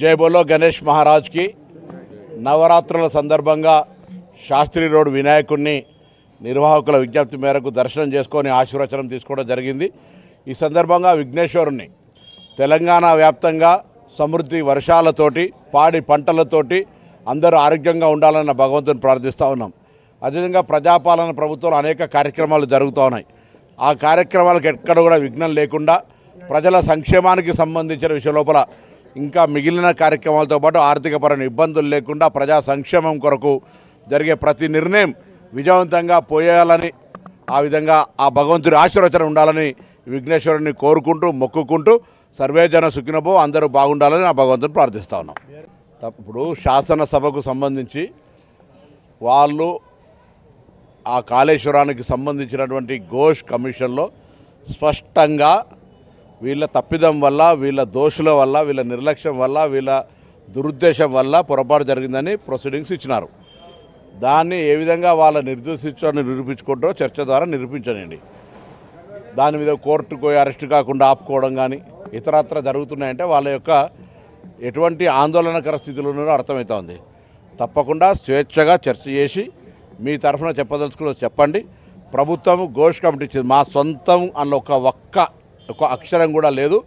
జై బోలో గణేష్ మహారాజ్కి. నవరాత్రుల సందర్భంగా శాస్త్రి రోడ్ వినాయకుడిని నిర్వాహకుల విజ్ఞప్తి మేరకు దర్శనం చేసుకొని ఆశీర్వచనం తీసుకోవడం జరిగింది. ఈ సందర్భంగా విఘ్నేశ్వరుని తెలంగాణ వ్యాప్తంగా సమృద్ధి వర్షాలతోటి పాడి పంటలతోటి అందరూ ఆరోగ్యంగా ఉండాలన్న భగవంతుని ప్రార్థిస్తూ ఉన్నాం. అదేవిధంగా ప్రజాపాలన ప్రభుత్వంలో అనేక కార్యక్రమాలు జరుగుతూ ఉన్నాయి. ఆ కార్యక్రమాలకు ఎక్కడ కూడా విఘ్నం లేకుండా ప్రజల సంక్షేమానికి సంబంధించిన విషయం లోపల ఇంకా మిగిలిన కార్యక్రమాలతో పాటు ఆర్థికపరమైన ఇబ్బందులు లేకుండా ప్రజా సంక్షేమం కొరకు జరిగే ప్రతి నిర్ణయం విజయవంతంగా పోయేయాలని ఆ విధంగా ఆ భగవంతుడి ఆశీర్వచనం ఉండాలని విఘ్నేశ్వరుని కోరుకుంటూ మొక్కుకుంటూ సర్వేజన సుఖినభో అందరూ బాగుండాలని ఆ భగవంతుని ప్రార్థిస్తా ఉన్నాం. ఇప్పుడు శాసనసభకు సంబంధించి వాళ్ళు ఆ కాళేశ్వరానికి సంబంధించినటువంటి ఘోష్ కమిషన్లో స్పష్టంగా వీళ్ళ తప్పిదం వల్ల వీళ్ళ దోషుల వల్ల వీళ్ళ నిర్లక్ష్యం వల్ల వీళ్ళ దురుద్దేశం వల్ల పొరపాటు జరిగిందని ప్రొసీడింగ్స్ ఇచ్చినారు. దాన్ని ఏ విధంగా వాళ్ళ నిర్దోషించాలని నిరూపించుకుంటారో చర్చ ద్వారా నిరూపించనండి దాని మీద కోర్టుకు పోయి అరెస్ట్ కాకుండా ఆపుకోవడం కానీ ఇతరత్ర జరుగుతున్నాయంటే వాళ్ళ యొక్క ఎటువంటి ఆందోళనకర స్థితిలో ఉన్నారో అర్థమవుతోంది తప్పకుండా స్వేచ్ఛగా చర్చ చేసి మీ తరఫున చెప్పదలుచుకున్న చెప్పండి. ప్రభుత్వం ఘోష్ కమిటీ ఇచ్చింది. మా సొంతం అన్న ఒక ఒక్క ఒక అక్షరం కూడా లేదు.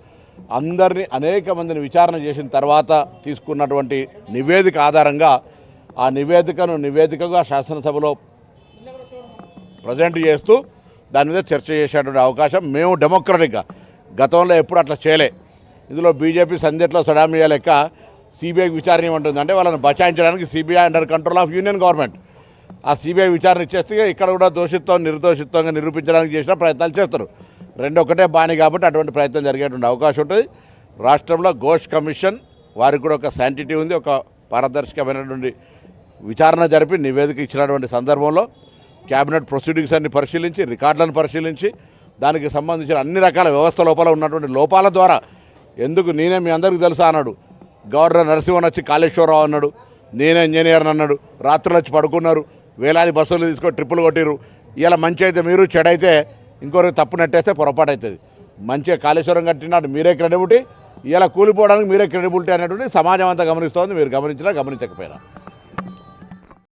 అందరినీ అనేక మందిని విచారణ చేసిన తర్వాత తీసుకున్నటువంటి నివేదిక ఆధారంగా ఆ నివేదికను నివేదికగా శాసనసభలో ప్రజెంట్ చేస్తూ దాని మీద చర్చ చేసేటువంటి అవకాశం మేము డెమోక్రటిక్గా గతంలో ఎప్పుడు అట్లా చేయలే. ఇందులో బీజేపీ సందేట్లో సడామియా లెక్క సిబిఐకి విచారణ ఉంటుంది. అంటే వాళ్ళని బచాయించడానికి CBI under control of union government ఆ సిబిఐ విచారణ ఇచ్చేస్తే ఇక్కడ కూడా దోషిత్వం నిర్దోషిత్వంగా నిరూపించడానికి చేసిన ప్రయత్నాలు చేస్తారు. రెండు ఒకటే బాణి కాబట్టి అటువంటి ప్రయత్నం జరిగేటువంటి అవకాశం ఉంటుంది. రాష్ట్రంలో ఘోష్ కమిషన్ వారికి కూడా ఒక శాంటిటీ ఉంది ఒక పారదర్శకమైనటువంటి విచారణ జరిపి నివేదిక ఇచ్చినటువంటి సందర్భంలో క్యాబినెట్ ప్రొసీడింగ్స్ అన్ని పరిశీలించి రికార్డులను పరిశీలించి దానికి సంబంధించిన అన్ని రకాల వ్యవస్థ లోపల ఉన్నటువంటి లోపాల ద్వారా ఎందుకు నేనే మీ అందరికీ తెలుసా అన్నాడు. గవర్నర్ నరసింహన్ వచ్చి కాళేశ్వరరావు అన్నాడు నేనే ఇంజనీర్ అన్నాడు రాత్రులు వచ్చి పడుకున్నారు వేలాది బస్సులు తీసుకొని ట్రిప్పులు కొట్టిరు ఇలా మంచి అయితే మీరు చెడైతే ఇంకొకరికి తప్పు నెట్టేస్తే పొరపాటు అవుతుంది. మంచిగా కాళేశ్వరం కట్టినాడు మీరే క్రెడిబిలిటీ ఇలా కూలిపోవడానికి మీరే క్రెడిబిలిటీ అనేటువంటి సమాజం అంతా గమనిస్తోంది. మీరు గమనించినా గమనించకపోయినా.